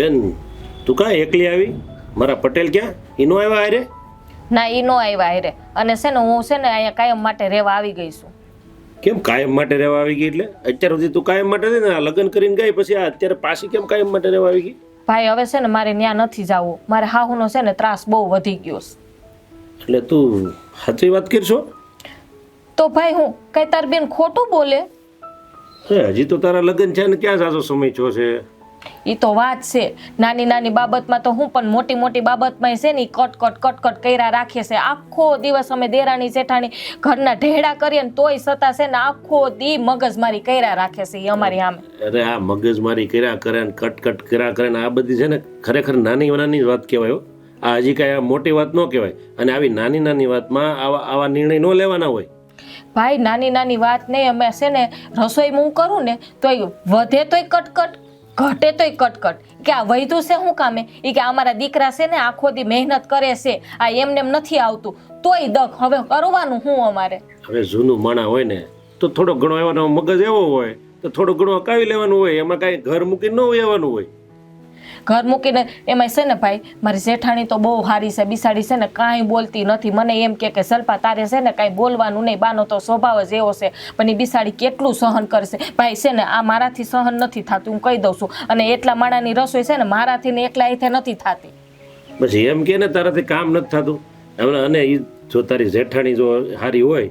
બેન તું કાં એકલી આવી? મારા પટેલ ક્યાં? એનો આવ્યા અરે ના ઈ નો આવ્યા હારે. અને છે ને હું છે ને અહીંયા કાયમ માટે રહેવા આવી ગઈ છું. કેમ કાયમ માટે રહેવા આવી ગઈ એટલે? અત્યાર સુધી તું કાયમ માટે ને લગ્ન કરીને ગઈ પછી આ અત્યારે પાછી કેમ કાયમ માટે રહેવા આવી ગઈ? ભાઈ હવે છે ને મારે ત્યાં નથી જવું. મારે હાહુનો છે ને ત્રાસ બહુ વધી ગયો છે. એટલે તું સાચી વાત કરશો? તો ભાઈ હું કઈ તાર બેન ખોટું બોલે? હે હજી તો તારા લગ્ન છે ને ક્યાં સાચો સમય છો છે? એ તો વાત છે. નાની નાની બાબતમાં તો હું પણ મોટી મોટી બાબતમાં છે ને કટ કટ કટ કટ કર્યા રાખે છે. આખો દિવસ અમે દેરાણી જેઠાણી ઘરના ઢેડા કરીએ ને તોય સતા છે ને આખો દી મગજમારી કર્યા રાખે છે એ અમારી સામે. અરે આ મગજમારી કર્યા કરે ને કટ કટ કર્યા કરે ને આ બધી છે ને ખરેખર નાની નાની વાત કહેવાય આ હજી કાંઈ મોટી વાત ન કહેવાય. અને આવી નાની નાની વાતમાં આવા આવા નિર્ણય ન લેવાના હોય. ભાઈ નાની નાની વાત નહીં અમે છે ને રસોઈ હું કરું ને તો વધે તોય કટકટ ઘટે તોય કટકટ. કે આ વૈધું છે શું કામે? એ કે અમારા દીકરા છે ને આખો દી મહેનત કરે છે. આ એમને એમ નથી આવતું. તોય દખ. હવે કરવાનું શું અમારે? હવે જૂનું માણા હોય ને, તો થોડો ઘણો એવાનો મગજ એવો હોય, તો થોડો ઘણો અકાવી લેવાનું હોય. એમાં કાંઈ ઘર મૂકી ન આવવાનું હોય. ઘર મૂકીને એમાં છે ને ભાઈ, મારી જેઠાણી તો બહુ સારી છે, બિસાડી છે ને કાંઈ બોલતી નથી. મને એમ કે કે સલ્પા તારે છે ને કાંઈ બોલવાનું નહીં, બાનો તો સ્વભાવ જ એવો છે, પણ એ બિસાડી કેટલું સહન કરશે? ભાઈ, છે ને આ મારાથી સહન નથી થતું, હું કહી દઉં છું. અને એટલા માણાની રસોઈ છે ને મારાથી ને એકલા એથે નથી થતી. પછી એમ કે ને તારાથી કામ નથી થતું. હવે અને એ જો તારી જેઠાણી જો સારી હોય,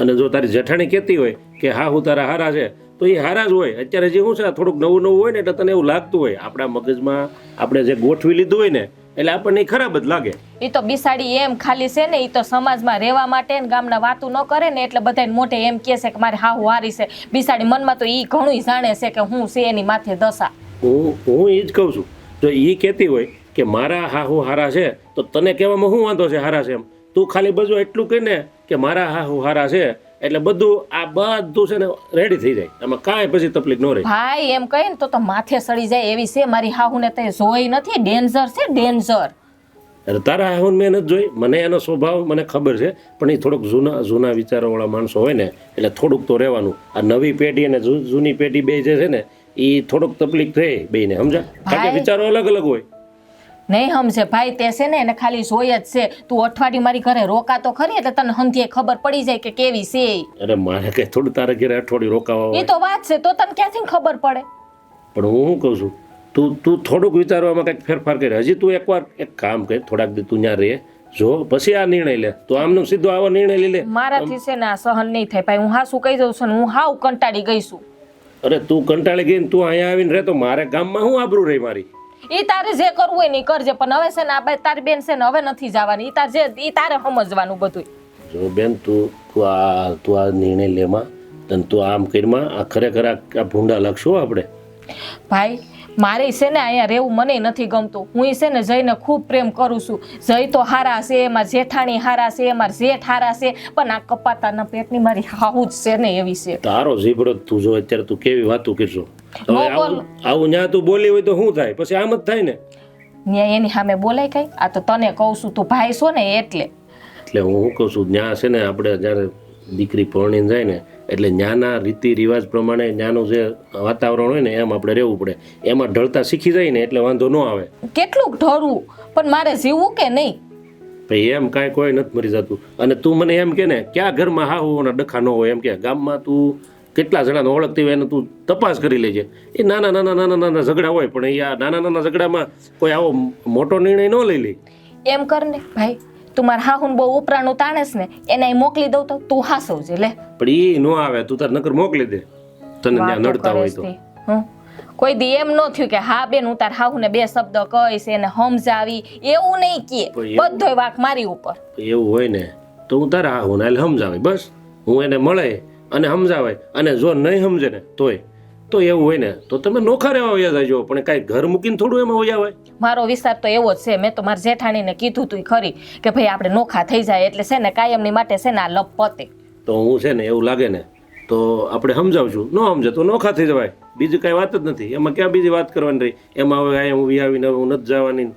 અને જો તારી જેઠાણી કહેતી હોય કે હા, હું તારા હારા છે તો એ હારા જ હોય. અત્યારે જે શું છે થોડુંક નવું નવું હોય ને એટલે તને એવું લાગતું હોય. આપણા મગજમાં આપણે જે ગોઠવી લીધું હોય ને એટલે આપણને ખરાબ જ લાગે. એ તો બિસાડી એમ ખાલી છે ને એ તો સમાજમાં રહેવા માટે ને ગામના વાતું ન કરે ને એટલે બધાને મોઢે એમ કહે છે કે મારે હાહુ હારી છે. બિસાડી મનમાં તો એ ઘણું જાણે છે કે હું છે એની માથે દશા. હું હું એ જ કહું છું. જો એ કહેતી હોય કે મારા હાહુ હારા છે તો તને કહેવામાં શું વાંધો છે હારા છે એમ? તું ખાલી બજો એટલું કહે ને કે મારા હાહુ હારા છે એટલે બધું આ બધું છે ને રેડી થઈ જાય. એમાં કાંઈ પછી તકલીફ ન રહે. ભાઈ એમ કહે ને તો તો માથે સડી જાય એવી છે. મારી હાહુને તે જોઈ નથી. ડેન્જર છે ડેન્જર અરે તારા હાહુન મેં નથી જોઈ. મને એનો સ્વભાવ મને ખબર છે. પણ એ થોડુંક જૂના જૂના વિચારોવાળા માણસો હોય ને એટલે થોડુંક તો રહેવાનું. આ નવી પેઢી અને જૂની પેઢી બે જે છે ને એ થોડુંક તકલીફ થઈ બેને સમજા કારણ કે વિચારો અલગ અલગ હોય. નહીં સમજે ભાઈ તે છે ને એને ખાલી જોઈ જ છે. તું અઠવાડિયું મારી ઘરે રોકા તો ખરી એટલે તને હંધીએ ખબર પડી જાય કે કેવી છે અરે મારે કઈ થોડું તારે ઘરે અઠવાડિયું રોકાવા એ તો વાત છે તો તને ક્યાંથી ખબર પડે? પણ હું શું કહું છું? તું તું થોડુંક વિચારવામાં કંઈક ફેરફાર કરે. હજી તું એકવાર એક કામ કર થોડાક દી તું ત્યાં રહે જો પછી આ નિર્ણય લે. તો આમનો સીધો આવો નિર્ણય લઈ લે. મારાથી છે ને આ સહન નહીં થાય. ભાઈ હું હા શું કહી દઉં છું હું હાવ કંટાળી ગઈ છું. અરે તું કંટાળી ગઈ ને તું અહીંયા આવીને રહે તો મારે ગામમાં હું આબરું રહી મારી? ઈ તારે જે કરવું હોય ને ઈ કરજે પણ હવે છે ને આ બે- તારી બેન છે ને હવે નથી જવાની. ઈ તારે જે ઈ તારે સમજવાનું બધું જો બેન તું તું આ તું આ નિર્ણય લેમાં તને તું આમ કરીમાં આ ખરેખર આ આ ભૂંડા લખશું આપણે? ભાઈ મારે છે ને અહીંયા રહેવું મને નથી ગમતું. હું એ છે ને જઈને ખૂબ પ્રેમ કરું છું. જય તો હારા છે એમાં જેઠાણી હારા છે એમાં જેઠ હારા છે પણ આ કપાતાના પેટની મારી હાહુ જ છે ને એવી છે. તારો ઝીબડો તું જો અત્યારે તું કેવી વાતું કરશો? હવે આવું ત્યાં તું બોલી હોય તો શું થાય? પછી આમ જ થાય ને? ન્યા એની સામે બોલાય કઈ? આ તો તને કહું છું તું ભાઈ છો ને એટલે. એટલે હું શું કહું છું ન્યા છે ને આપણે જ્યારે દીકરી પરણી જાય ને એટલે ન્યાના રીતિ રિવાજ પ્રમાણે ન્યાનું જે વાતાવરણ હોય ને એમ આપણે રહેવું પડે. એમાં ઢળતા શીખી જાય ને એટલે વાંધો ન આવે. કેટલું ઢળવું પણ મારે જીવવું કે નહીં? ભાઈ એમ કાંઈ કોઈ નથી મરી જતું. અને તું મને એમ કે ને ક્યાં ઘરમાં હા હોવાના ડખા ન હોય? એમ કે ગામમાં તું કેટલા જણાને ઓળખતી હોય એને તું તપાસ કરી લેજે. એ નાના નાના નાના નાના ઝઘડા હોય પણ એ આ નાના નાના ઝઘડામાં કોઈ આવો મોટો નિર્ણય ન લઈ લે. એમ કર ને ભાઈ તું મારા હાહુન બહુ ઉપરાણું તાણેસ ને એને મોકલી દઉં તો તું હાસવજે લે. પણ એ ન આવે તું તાર નકર મોકલી દે. તને ત્યાં નડતા હોય તો. કોઈ દી એમ ન થયું કે હા બેન હું તાર હાહુને બે શબ્દ કહીશ એને સમજાવી એવું નહીં કે. બધોય વાક મારી ઉપર. એવું હોય ને તો હું તારા હાહુને ને સમજાવે બસ. હું એને મળે અને સમજાવે અને જો નહીં સમજે ને તોય. તો એવું હોય ને તો તમે નોખા રહેવા વયા જજો પણ કાંઈ ઘર મૂકીને થોડું એમાં વયા હોય. મારો વિસ્તાર તો એવો જ છે. મેં તો મારી જેઠાણીને કીધું તું ખરી કે ભાઈ આપણે નોખા થઈ જાય એટલે છે ને કાયમની માટે છે ને આ લપ પતે. તો હું છે ને એવું લાગે ને તો આપણે સમજાવશું. ન સમજે તો નોખા થઈ જવાય. બીજી કાંઈ વાત જ નથી. એમાં ક્યાં બીજી વાત કરવાની રહી? એમાં હવે અહીંયા હું આવીને હું નથી જવાની.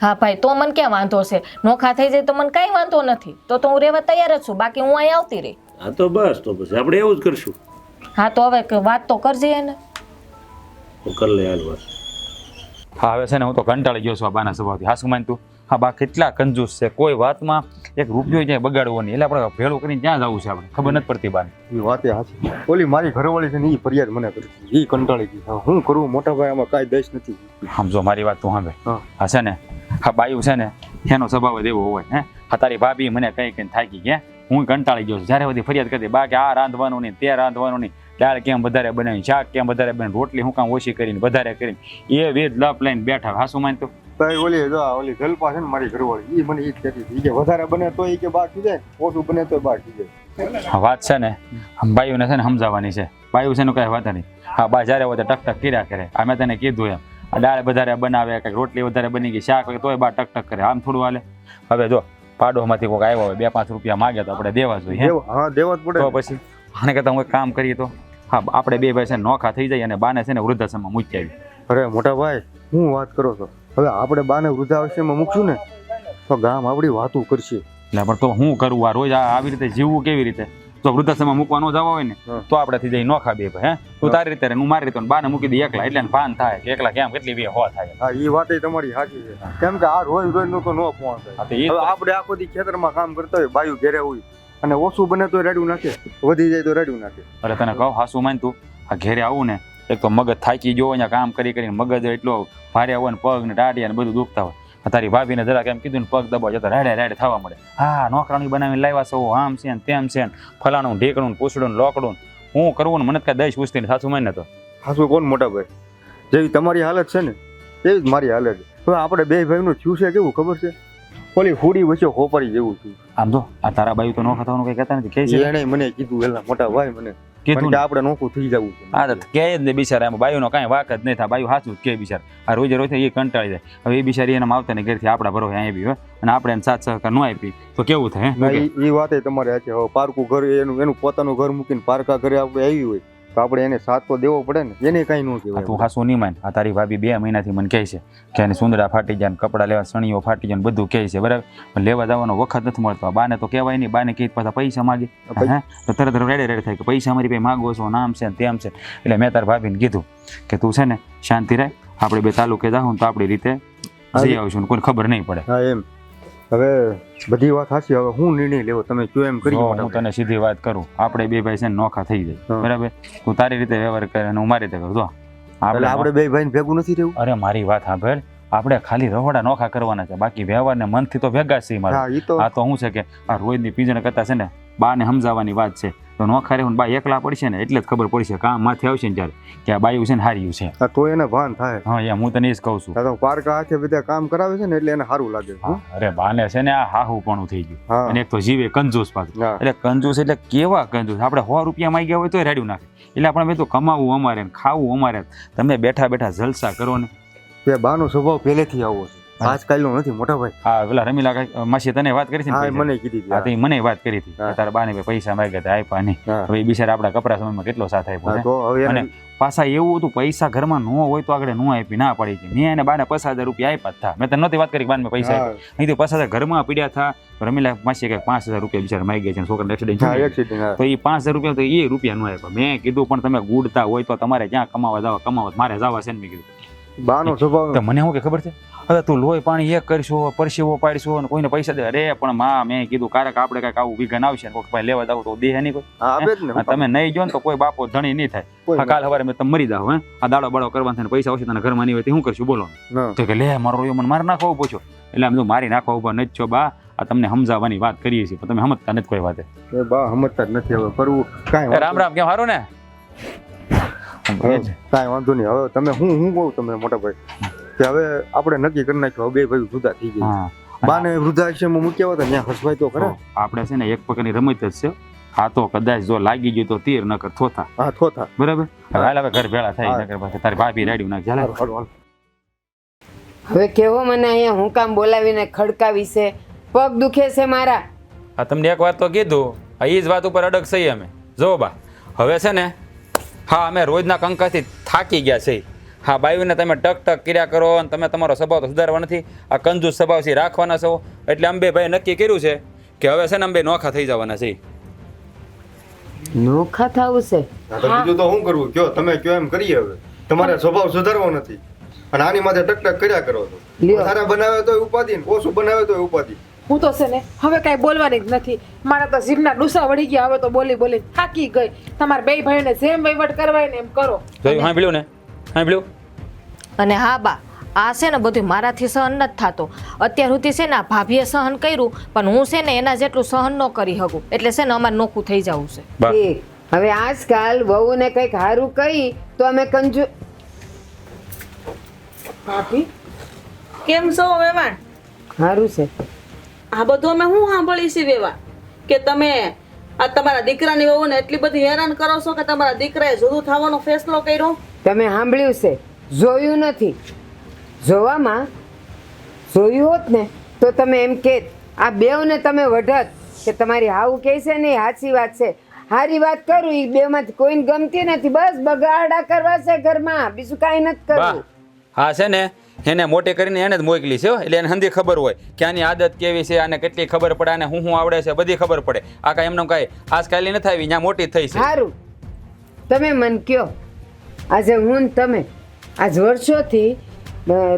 હા ભાઈ તો મને ક્યાં વાંધો છે? નોખા થઈ જાય તો મને કાંઈ વાંધો નથી. તો તો હું રહેવા તૈયાર જ છું. બાકી હું અહીં આવતી રહી. હા તો બસ તો પછી આપણે એવું જ કરશું. હા તો હવે વાત તો કરજે એને. હું કરી લે હાલ બસ. હા હવે છે ને હું તો કંટાળી ગયો છું આ બાના સ્વભાવથી. હા શું માનતું હા બા કેટલા કંજૂસ છે? કોઈ વાતમાં એક રૂપિયો ક્યાંય બગાડવો નહીં. એટલે આપણે ભેળું કરીને ક્યાં જવું છે આપણે. ખબર નથી પડતી બાને. એ વાતે સાચી ઓલી મારી ઘરવાળી છે ને એ ફરિયાદ મને કરી એ કંટાળી ગઈ. હું કરું? મોટા ભાઈ આમાં કાંઈ દેશ નથી. સમજો મારી વાત તું સાંભળે. હા. હા છે ને? હા બાયું છે ને એનો સ્વભાવ જ એવો હોય હે? હા તારી ભાભી મને કઈ કઈ થાકી ગયા. હું કંટાળી ગયો છું. જ્યારે બધી ફરિયાદ કરતી બા કે આ રાંધવાનું નહીં તે રાંધવાનું નહીં. દાળ કેમ વધારે બનાવી શાક કેમ વધારે બને રોટલી હું કામ ઓછી કરીને વધારે કરીને. એ વેદ લપ લઈને બેઠા. હાસું માન તો ઓલી જો ઓલી ગલપા છે ને મારી ઘરવાળી એ મને એ જ કહેતી હતી. કે વધારે બને તો એ કે બાકી જાય ઓછું બને તો બાકી જાય. વાત છે ને ભાઈઓને બાયુને છે ને સમજાવવાની છે. બાયુ છે ને કઈ વાત નહીં. હા બા જ્યારે હોય ટક ટક કર્યા કરે. આ મેં તને કીધું એમ. આ દાળ વધારે બનાવે કંઈક રોટલી વધારે બની ગઈ શાક તોય બા ટક ટક કરે. આમ થોડું હાલે. હવે જો પાડોમાંથી કોઈક આવ્યો હોય બે પાંચ રૂપિયા માગે તો આપણે દેવા જોઈએ હા દેવા જ પડે તો પછી આને કરતા હું કામ કરીએ તો હા આપણે બે ભાઈ છે નોખા થઈ જાય અને બાને છે ને વૃદ્ધાશ્રમમાં મૂકી આવી અરે મોટા ભાઈ હું વાત કરો છો? હવે આપણે બાને વૃદ્ધાશ્રમમાં મૂકશું ને તો ગામ આપણી વાતું કરશે. એટલે પણ તો હું કરું આ રોજ? આ આવી રીતે જીવવું કેવી રીતે? જો વૃદ્ધાશ્રમમાં મૂકવા ન જવા હોય ને તો આપણે થઈ જાય નોખા બે ભાઈ હે? તું તારી રીતે હું મારી રીતે બાને મૂકી દે એકલા એટલે ભાન થાય કે એકલા કેમ કેટલી બે હો થાય. હા એ વાત તમારી સાચી છે. કેમ કે આ રોજ રોજનું તો ન હવે આપણે આખો દી ખેતરમાં કામ કરતા હોય બાયું ઘેરે હોય અને ઓછું બને તો રેડું નાખે વધી જાય તો રેડું નાખે. અરે તને કહું હાસુ માન તું આ ઘેરે આવું ને એક તો મગજ થાકી ગયો અહીંયા કામ કરી કરીને મગજ એટલો ભારે હોય ને પગ ને ટાઢિયા ને બધું દુખતા હોય. તારી ભાભીને જરાક એમ કીધું ને પગ દબાવ જતો રેડે રાડે થવા મળે હા નોકરાણી બનાવીને લાવ્યા છો આમ છે ને તેમ છે ને. ફલાણું ઢેકણું ને પૂછડું લોકડું હું કરવું ને મને કાંઈ દઈશ પૂછતી ને સાસુ માન તો. સાસુ કોણ મોટા ભાઈ? જેવી તમારી હાલત છે ને એવી જ મારી હાલત હવે આપણે બે ભાઈનું થયું છે કેવું ખબર છે? ઓલી હુડી વચ્ચે હોપરી જેવું થયું. આમ તો આ તારા ભાઈ તો નોખા થવાનું કઈ કહેતા નથી કે છે. એને મને કીધું એલા મોટા ભાઈ મને કીધું આપણે નોખું થઈ જવું છે. હા તો કે જ ને બિચારા એમાં બાયુનો કાંઈ વાક જ નહીં થાય. બાયુ સાચું જ કે બિચાર. આ રોજે રોજ એ કંટાળી જાય. હવે એ બિચારી એના માવતરને ઘેરથી આપણા ભરો અહીં હોય અને આપણે એને સાથ સહકાર ન આપી. તો કેવું થાય એ વાતે તમારે સાચી હવે પારકું ઘર એનું એનું પોતાનું ઘર મૂકીને પારકા ઘરે આપણે આવી હોય. તો આપણે એને સાથ તો દેવો પડે ને એને કઈ ન કહેવાય. તું હાસું નહીં માન. આ તારી ભાભી બે મહિનાથી મને કહે છે કે એને સુંદરા ફાટી જાય કપડાં લેવા સણીઓ ફાટી જાય બધું કહે છે બરાબર? પણ લેવા જવાનો વખત નથી મળતો. બાને તો કહેવાય નહીં બાને કહી પાછા પૈસા માગે. હે? તો તરત રેડે રેડે થાય કે પૈસા મારી પાસે માગો છો નામ છે ને તેમ છે. એટલે મેં તાર ભાભીને કીધું કે તું છે ને શાંતિ રહે આપણે બે તાલુકે જાઉં તો આપણી રીતે જઈ આવીશું કોઈ ખબર નહીં પડે. હા એમ. હવે બધી વાત સાચી હવે હું નિર્ણય લેવો તમે કયો એમ કરી હું તને સીધી વાત કરું. આપણે બે ભાઈ છે નોખા થઈ જાય. બરાબર? તું તારી રીતે વ્યવહાર કરે અને હું મારી રીતે કરું. જો આપણે આપણે બે ભાઈ ભેગું નથી રહેવું? અરે મારી વાત સાંભળ. આપણે ખાલી રહોડા નોખા કરવાના છે. બાકી વ્યવહાર ને મનથી તો ભેગા છે મારા. આ તો શું છે કે આ રોજની પીજણ કરતા છે ને બાને સમજાવવાની વાત છે. તો નોખારે હું બાઈ એકલા પડશે ને એટલે જ ખબર પડશે કામ માથે આવશે ને જ્યારે કે આ બાયું છે ને હાર્યું છે. તો એને ભાન થાય. હા એમ હું તને એ જ કહું છું. તો પારકા હાથે બધા કામ કરાવે છે ને એટલે એને સારું લાગે અરે બાને છે ને આ હાહુ પણ થઈ ગયું. અને એક તો જીવે કંજૂસ પાછું એટલે કંજૂસ એટલે કેવા કંજૂસ? આપણે સો રૂપિયા માંગ્યા હોય તો રેડ્યું નાખે. એટલે આપણે તો કમાવું અમારે ને ખાવું અમારે તમે બેઠા બેઠા જલસા કરો ને. તે બાનો સ્વભાવ પહેલેથી આવો છે. આજકાલનો નથી મોટા ભાઈ. હા પેલા રમીલા માસી તને વાત કરી છે ને હા એ પૈસા? મને કીધી હતી તે મને વાત કરી હતી. તારા બાને પૈસા માંગ્યા હતા આપ્યા નહીં. હવે બિચારા આપણા કપરા સમયમાં કેટલો સાથ આપ્યો અને પાછા એવું હતું પૈસા ઘરમાં ન હોય તો આગળ ન આપી ના પડી કે મેં એને બાને પચાસ હજાર રૂપિયા આપ્યા હતા મેં તને નહોતી વાત કરી બાને પૈસા નહીં તો પચાસ હજાર ઘરમાં પડ્યા હતા રમીલા માસી કે પાંચ હજાર રૂપિયા બિચારા માગી ગયા છે. છોકરાને એક્સિડન્ટ તો એ પાંચ હજાર રૂપિયા તો એ રૂપિયા ન આપ્યા મેં કીધું પણ તમે ગુડતા હોય તો તમારે ક્યાં કમાવા જવા? કમાવા મારે જવા છે ને મેં કીધું. બાનો સ્વભાવ મને શું કે ખબર છે? હવે તું લોહી પાણી એક કરશો પરસેવો પાડશો અને કોઈને પૈસા દે. અરે પણ માં મેં કીધું કારક આપણે કંઈક આવું વિઘન આવશે કોઈક ભાઈ લેવા જાવ તો દેહ નહીં કોઈ. તમે નહીં જો ને તો કોઈ બાપો ધણી નહીં થાય. કાલ સવારે મેં તમે મરી જાવ હે? આ દાડો બાડો કરવા થાય પૈસા આવશે તને ઘરમાં નહીં હોય તો શું કરશું? બોલો. તો કે લે મારો રોયો મને મારી નાખવા ઊભો છો. એટલે આમ તો મારી નાખવા ઊભા નથી છો બા. આ તમને સમજાવવાની વાત કરીએ છીએ પણ તમે સમજતા નથી કોઈ વાતે. બા સમજતા નથી હવે કરવું કાંઈ રામ રામ કેમ સારું ને? કાંઈ વાંધો નહીં. હવે તમે હું હું કહું તમે મોટા ભાઈ? કે હવે આપણે નક્કી કરી નાખ્યું હવે બે ભાઈ જુદા થઈ ગયા બાને વૃદ્ધાશ્રમમાં મૂક્યા હતા ત્યાં હસવાય તો ખરા. આપણે છે ને એક પ્રકારની રમત જ છે. હા તો કદાચ જો લાગી ગયું તો તીર નકર થોથા. હા થોથા. બરાબર? હવે હાલ હવે ઘર ભેળા થાય. નકર પાછા તારી ભાભી રેડી નાખ ચાલે. હવે કેવો મને અહીંયા હું કામ બોલાવીને ખડકાવી છે? પગ દુખે છે મારા. આ તમને એક વાત તો કીધું. અહીં એ જ વાત ઉપર અડગ છે અમે. જો બા હવે છે ને હા અમે રોજના કંકાથી થાકી ગયા છીએ. હા બાયુને તમે ટક ટક કર્યા કરો અને તમે તમારો સ્વભાવ તો સુધારવા નથી. આ કંજૂસ સ્વભાવ છે રાખવાના છો. એટલે અંબે ભાઈ નક્કી કર્યું છે કે હવે છે ને અંબે નોખા થઈ જવાના છે. નોખા થવું છે? બીજું તો શું કરવું કયો? તમે કયો એમ કરીએ હવે. તમારે સ્વભાવ સુધારવો નથી. અને આની માથે ટક ટક કર્યા કરો છો. વધારે બનાવે તો ઉપાધિ ને ઓછું બનાવે તો ઉપાધિ. હું તો છે ને હવે કાંઈ બોલવાની જ નથી. મારા તો જીભના ડૂસા વળી ગયા હવે તો બોલી બોલી થાકી ગઈ. તમારા બે ભાઈઓને જેમ વહીવટ કરવાય ને એમ કરો. જોયું સાંભળ્યું ને? સાંભળ્યું? અને હા બા આ છે ને બધું મારાથી સહન નથી થતો. અત્યાર સુધી છે ને આ ભાભીએ સહન કર્યું પણ હું છે ને એના જેટલું સહન ન કરી શકું. એટલે છે ને અમારે નોખું થઈ જવું છે. બા. ઠીક હવે આજકાલ વહુને કંઈક સારું કહી તો અમે કંજુ ભાભી કેમ છો વેવાણ? સારું છે. આ બધું અમે હું સાંભળી છે વેવાણ? કે તમે આ તમારા દીકરાની વહુને એટલી બધી હેરાન કરો છો કે તમારા દીકરાએ જુદું થવાનો ફેસલો કર્યો? તમે સાંભળ્યું છે જોયું નથી. જોવામાં જોયું હોત ને તો તમે એમ કે આ બેવને તમે વઢત કે તમારી હાવું કહે છે ને સાચી વાત છે. હારી વાત કરું એ બેમાંથી કોઈને ગમતી નથી. બસ બગાડા કરવા છે ઘરમાં. બીજું કાંઈ નથી કરવું. હા છે ને? એને મોટે કરીને એને જ મોકલી છે એટલે એને હંધી ખબર હોય કે આની આદત કેવી છે, આને કેટલી ખબર પડે, આને હું હું આવડે છે, બધી ખબર પડે. આ કાંઈ એમને કાંઈ આજકાલની નથી આવી ત્યાં મોટી થઈ સારું તમે મન કયો, આજે હું ને તમે, આજ વર્ષોથી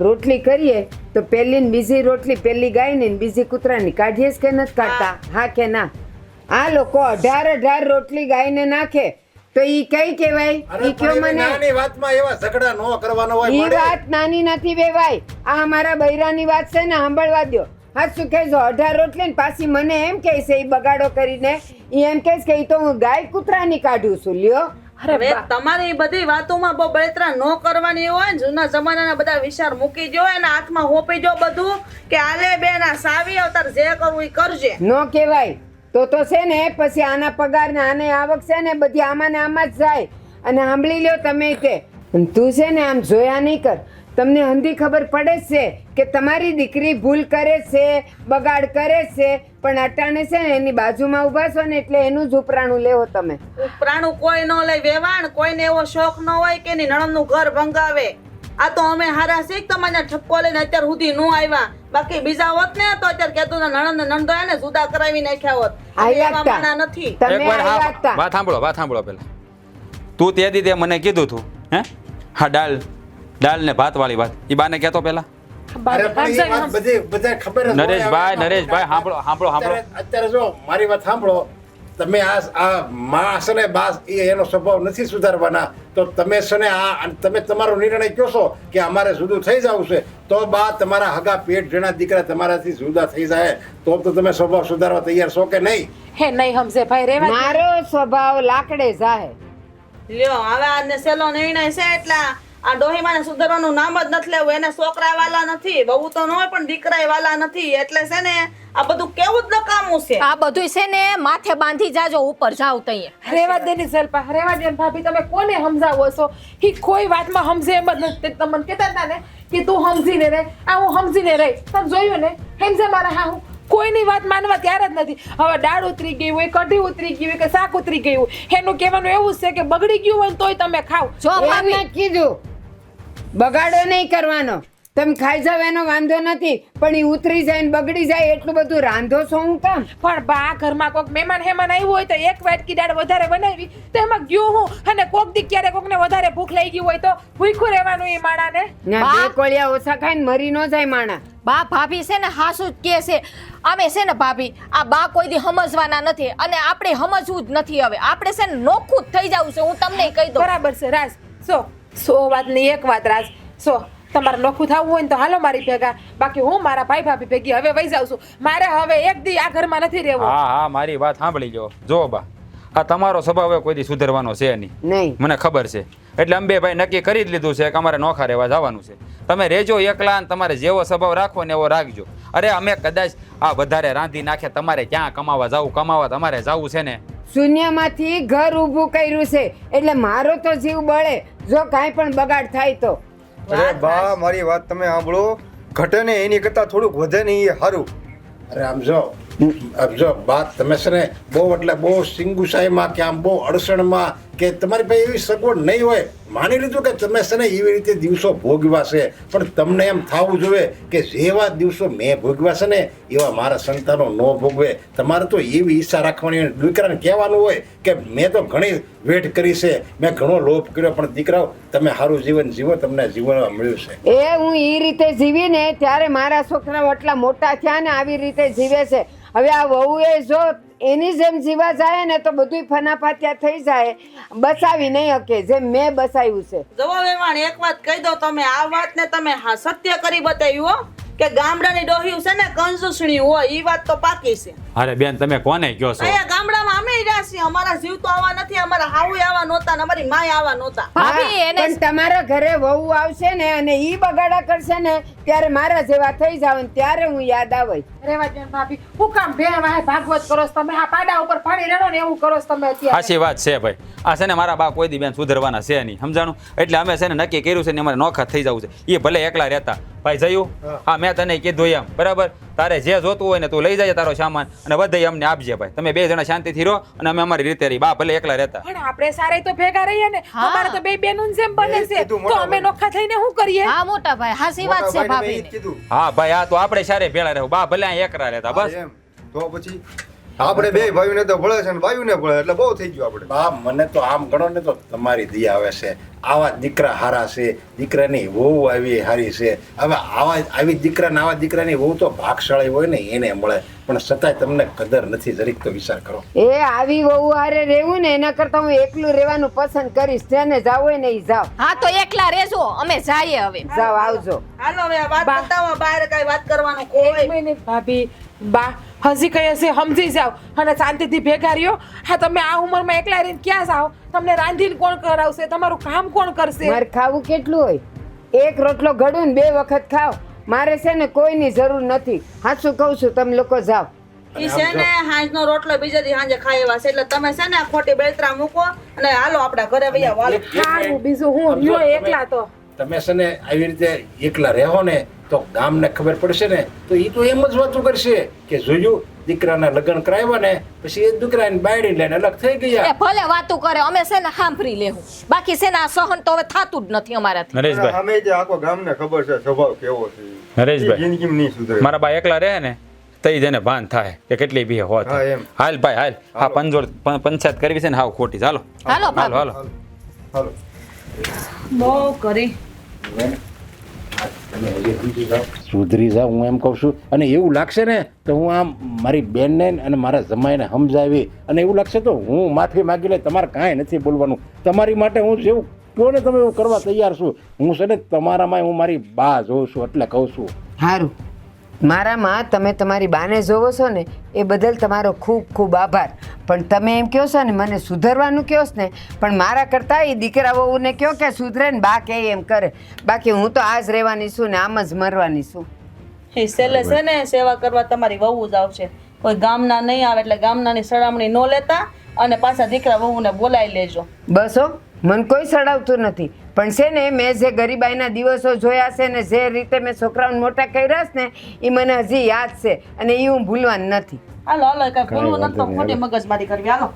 રોટલી કરીએ, તો પહેલી ને બીજી રોટલી, પહેલી ગાયની ને બીજી કૂતરાની કાઢીએ જ કે નથી કાઢતા? હા કે ના? આ લોકો અઢાર અઢાર રોટલી ગાયને નાખે. તો ઈ કઈ કહેવાય? ઈ કયો મને? નાની વાતમાં એવા ઝઘડા નો કરવાનો હોય ઈ વાત નાની નથી વેવાય. આ અમારા બૈરાની વાત છે ને સાંભળવા દ્યો. હા શું કહેજો અઢાર રોટલી ને પાછી મને એમ કહે છે ઈ બગાડો કરીને. ઈ એમ કહે છે કે ઈ તો હું ગાય કૂતરાની કાઢું છું લ્યો. અરે હવે બા. તમારી બધી વાતોમાં બહુ બળતરા ન કરવાની હોય ને જૂના જમાનાના બધા વિચાર મૂકી દો એના હાથમાં હોપી દો બધું કે આલે બેના સાવી અવતાર જે કરવું એ કરજે. નો કહેવાય. તો તો છે ને, પછી આના પગાર ને આને આવક છે ને, બધી આમાં ને આમાં જ જાય. અને સાંભળી લ્યો તમે તે. તું છે ને, આમ જોયા નહીં કર. તમને હંધી ખબર પડે છે કે તમારી દીકરી ભૂલ કરે છે, બગાડ કરે છે, પણ અટાણે છે ને, એની બાજુમાં ઊભા છો ને, એટલે એનું જ ઉપરાણું લેવો તમે. ઉપરાણું કોઈ ન લે. વેવાણ કોઈને એવો શોખ ન હોય કે એની નણંદનું ઘર ભંગાવે. આ તો અમે હારા શીખ તમારા ઠપકો લઈને અત્યાર સુધી નો આવ્યા. બાકી બીજા હોત ને તો અત્યારે કેતો નણંદ નણંદો એને જુદા કરાવી નાખ્યા હોત. એવા માણા નથી. તમે એકવાર હા વાત સાંભળો વાત સાંભળો પેલા તું તે દી તે મને કીધું તું હે? હા દાલ દાલ ને ભાત વાળી વાત એ બાને કહેતો પેલા. નરેશભાઈ નરેશભાઈ સાંભળો સાંભળો સાંભળો. અત્યારે જો મારી વાત સાંભળો. તમે આ આ માં છે ને બા એનો સ્વભાવ નથી સુધારવાના. તો તમે છે ને આ તમે તમારો નિર્ણય કહો છો કે અમારે જુદું થઈ જવું છે? તો બા તમારા હગા પેટ જેના દીકરા તમારાથી જુદા થઈ જાય. તો તો તમે સ્વભાવ સુધારવા તૈયાર છો કે નહીં? હે નહીં સમજે ભાઈ રેવા મારો સ્વભાવ લાકડે જાહે. લ્યો હવે આજને સેલો નિર્ણય છે એટલે. આ ડોહીમાને સુધારવાનું નામ જ નથી લેવું. એને છોકરા વાલા નથી બહુ તો ન હોય પણ દીકરા વાલા નથી. એટલે છે ને આ બધું કેવું જ નકામું છે? આ બધું છે ને માથે બાંધી જાજો ઉપર જાવ તઈએ રેવા દેની રેવા દેન ભાભી તમે કોને સમજાવો છો? ઈ કોઈ વાતમાં સમજે એમ જ નથી. તમને કહેતા હતા ને કે તું સમજીને રહે આ હું સમજીને રહી. તમે જોયું ને? સમજે મારા હા હું કોઈની વાત માનવા ત્યારે જ નથી. હવે દાળ ઉતરી ગઈ હોય કઢી ઉતરી ગઈ હોય કે શાક ઉતરી ગયું એનું કહેવાનું એવું છે કે બગડી ગયું હોય તોય તમે ખાવ જો કીધું. બગાડો નહીં કરવાનો. તમે ખાઈ જાવ એનો વાંધો નથી. પણ એ ઉતરી જાય ને બગડી જાય એટલું બધું રાંધો છો હું કામ? પણ બા ઘરમાં કોક મહેમાન હેમાન આવ્યું હોય તો એક વાટકી દાળ વધારે બનાવી તો એમાં ગયું હું? અને કોક દી ક્યારે કોકને વધારે ભૂખ લાગી ગઈ હોય તો ભૂખ્યું રહેવાનું એ માણાને? ના બા. બે કોળિયા ઓછા ખાઈને મરી ન જાય માણા. બા ભાભી છે ને હાસુ જ કે છે. અમે છે ને ભાભી આ બા કોઈ દી સમજવાના નથી અને આપણે સમજવું જ નથી હવે. આપણે છે ને નોખું જ થઈ જવું છે હું તમને કહી દઉં. બરાબર છે રાજ. સો સો વાતની એક વાત રાજ. સો તમારે નોખું થવું હોય ને તો હાલો મારી ભેગા. બાકી હું મારા ભાઈ ભાભી ભેગી હવે વહી જાઉં છું. મારે હવે એક દી આ ઘરમાં નથી રહેવું. હા હા મારી વાત સાંભળી જો. જો બા આ તમારો સ્વભાવ હવે કોઈ દી સુધરવાનો છે નહીં. નહીં. મને ખબર છે. એટલે અંબે ભાઈ નક્કી કરી જ લીધું છે કે અમારે નોખા રહેવા જવાનું છે. તમે રહેજો એકલા અને તમારે જેવો સ્વભાવ રાખવો ને એવો રાખજો. અરે અમે કદાચ આ વધારે રાંધી નાખે તમારે ક્યાં કમાવા જવું કમાવા તમારે જવું છે ને? શૂન્યમાંથી ઘર ઊભું કર્યું છે. એટલે મારો તો જીવ બળે જો કાંઈ પણ બગાડ થાય તો. અરે બા મારી વાત તમે સાંભળો. ઘટે ને એની કરતા થોડુંક વધે ને એ સારું. અરે આમ જો જો વાત તમે છે ને બહુ એટલે બહુ સિંગુસાઈમાં કે આમ બહુ અડચણમાં કે તમારી પાસે એવી સગવડ નહીં હોય, માની લીધું કે તમે છે ને એવી રીતે દિવસો ભોગવા છે. પણ તમને એમ થવું જોઈએ કે જેવા દિવસો મેં ભોગવ્યા છે ને, એવા મારા સંતાનો ન ભોગવે. તમારે તો એવી ઈચ્છા રાખવાની દીકરાને કહેવાનું હોય કે મેં તો ઘણી વેઠ કરી છે, મેં ઘણો લોભ કર્યો, પણ દીકરાઓ, તમે સારું જીવન જીવો, તમને જીવન મળ્યું છે. એ હું એ રીતે જીવીને ત્યારે મારા છોકરાઓ એટલા મોટા થયા ને આવી રીતે જીવે છે. હવે આ વહુએ જો એની જેમ જીવા જાય ને તો બધુંય ફનાફાત્યા થઈ જાય. બસાવી નહીં શકે જેમ મેં બસાવ્યું છે. જવાબ વેવાણ એક વાત કહી દો તમે, આ વાતને તમે સત્ય કરી બતાવ્યું હો. કે ગામડાની ડોહ્યું છે ને કંજુસણી હોય એ વાત તો પાકી છે. અરે બેન તમે કોને કયો છો? અહીંયા ગામડામાં અમે રહ્યા છીએ. અમારા જીવ તો આવા નથી અમારા હાઉ આવા નહોતા ને અમારી માય આવા નહોતા. ભાભી એને પણ તમારા ઘરે વહુ આવશે ને અને ઈ બગાડા કરશે ને ત્યારે મારા જેવા થઈ જાવ ને ત્યારે હું યાદ આવે. રેવા દે ભાભી હું કામ બે વાહે ભાગવત કરો છો તમે? આ પાડા ઉપર પાણી રેડો ને એવું કરો છો તમે અત્યારે? સાચી વાત છે ભાઈ. આ છે ને મારા બા કોઈ દી બેન સુધરવાના છે નહીં સમજાણું? એટલે અમે છે ને નક્કી કર્યું છે ને અમારે નોખા થઈ જવું છે. એ ભલે એકલા રહેતા ભાઈ જયું હા. મેં તને કીધું એમ. બરાબર? તારે જે જોતું હોય ને તું લઈ જાય તારો સામાન અને બધે અમને આપજે ભાઈ. તમે બે જણા શાંતિથી રહો અને અમે અમારી રીતે રહી. બા ભલે એકલા રહેતા. પણ આપણે સારે તો ભેગા રહીએ ને. હા. અમારે તો બે બેનું જેમ બને છે. તો અમે નોખા થઈને શું કરીએ? હા મોટા ભાઈ હાસી વાત છે ભાભી હા ભાઈ આ તો આપણે સારે ભેળા રહેવું બા ભલે એકલા રહેતા બસ. તો પછી આપણે બે ભાઈઓને તો ભળે છે ને ભાઈઓને ભળે એટલે બહુ થઈ ગયું આપણે. બા મને તો આમ ગણો ને તો તમારી દયા આવે છે. આવા દીકરા હારા છે દીકરાની વહુ આવી હારી છે. હવે આવા આવી દીકરા આવા દીકરાની વહુ તો ભાગશાળી હોય ને એને મળે. પણ છતાંય તમને કદર નથી જરીક તો વિચાર કરો. એ આવી વહુ હારે રહેવું ને એના કરતા હું એકલું રહેવાનું પસંદ કરીશ. જેને જાવ હોય ને એ જાવ. હા તો એકલા રહેજો. અમે જઈએ હવે. જાવ આવજો. હાલો હવે વાત. બતાવો બહાર કઈ વાત કરવાનું કોઈ મિનિટ ભાભી. બા હજી કહીએ હશે? સમજી જાઓ. અને શાંતિથી ભેગા રહ્યો. હા તમે આ ઉંમરમાં એકલા રહીને ક્યાં જાઓ? તમને રાંધીને કોણ કરાવશે? તમારું કામ કોણ કરશે? મારે ખાવું કેટલું હોય? એક રોટલો ઘડું ને બે વખત ખાવ મારે છે ને કોઈની જરૂર નથી. હાચું કહું છું તમે લોકો જાઓ. ઈ છે ને હાંજનો રોટલો બીજા દી હાંજે ખાઈ એવા છે. એટલે તમે છે ને આ ખોટી બેલત્રા મૂકો અને હાલો આપડા ઘરે વૈયા વાલો. બીજું હું એકલા તો. તમે છે ને આવી રીતે એકલા રહેવો ને તો ગામને ખબર પડશે ને તો એ તો એમ જ વાતું કરશે કે જોયું દીકરાના લગ્ન કરાવ્યા ને પછી એ દીકરાને બાયડી લઈને અલગ થઈ એ ગયા ભલે વાતું કરે અમે છે ને સાંભળી લેવું બાકી છે ને આ સહન તો હવે થતું જ નથી અમારાથી. નરેશભાઈ. અમે જે આખો ગામને ખબર છે સ્વભાવ કેવો છે. નરેશભાઈ. જિંદગીમાં નહીં સુધરે. મારા બા એકલા રહે ને તઈ જેને ભાન થાય કે કેટલી બી હોત. એમ. હાલ ભાઈ હાલ. હા પંજોર પંચાયત કરવી છે ને હાવ ખોટી. ચાલો હાલો હાલો હાલો. હાલો. બહુ કરી. સુધરી જાવ હું એમ કહું છું. અને એવું લાગશે ને તો હું આમ મારી બેનને અને મારા જમાઈને સમજાવી અને એવું લાગશે તો હું માફી માગી લે તમારે કાંઈ નથી બોલવાનું. તમારી માટે હું જેવું કહો ને તમે એવું કરવા તૈયાર છું? હું છે ને તમારામાં હું મારી બા જોઉં છું એટલે કહું છું. સારું મારામાં તમે તમારી બાને જોવો છો ને એ બદલ તમારો ખૂબ ખૂબ આભાર. પણ તમે એમ કહો છો ને મને સુધરવાનું કહો છો ને પણ મારા કરતાં એ દીકરા વહુને કહો કે સુધરે ને બા કે એમ કરે. બાકી હું તો આજ રહેવાની છું ને આમ જ મરવાની છું. એ છેલ્લે છે ને સેવા કરવા તમારી વહુ જ આવશે. કોઈ ગામના નહીં આવે એટલે ગામનાની સળામણી ન લેતા અને પાછા દીકરા વહુને બોલાવી લેજો. બસ હો મને કોઈ સડાવતું નથી. પણ છે ને મેં જે ગરીબાઈના દિવસો જોયા છે ને જે રીતે મેં છોકરાઓને મોટા કર્યા છે ને એ મને હજી યાદ છે અને એ હું ભૂલવાની નથી. હાલો હાલો કઈ ભૂલવું નથી ખોટી મગજમારી કરવી હાલો.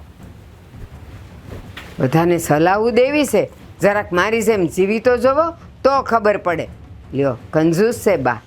બધાને સલાહું દેવી છે. જરાક મારી જેમ જીવી તો જોવો તો ખબર પડે. લ્યો કંજૂસ છે બા.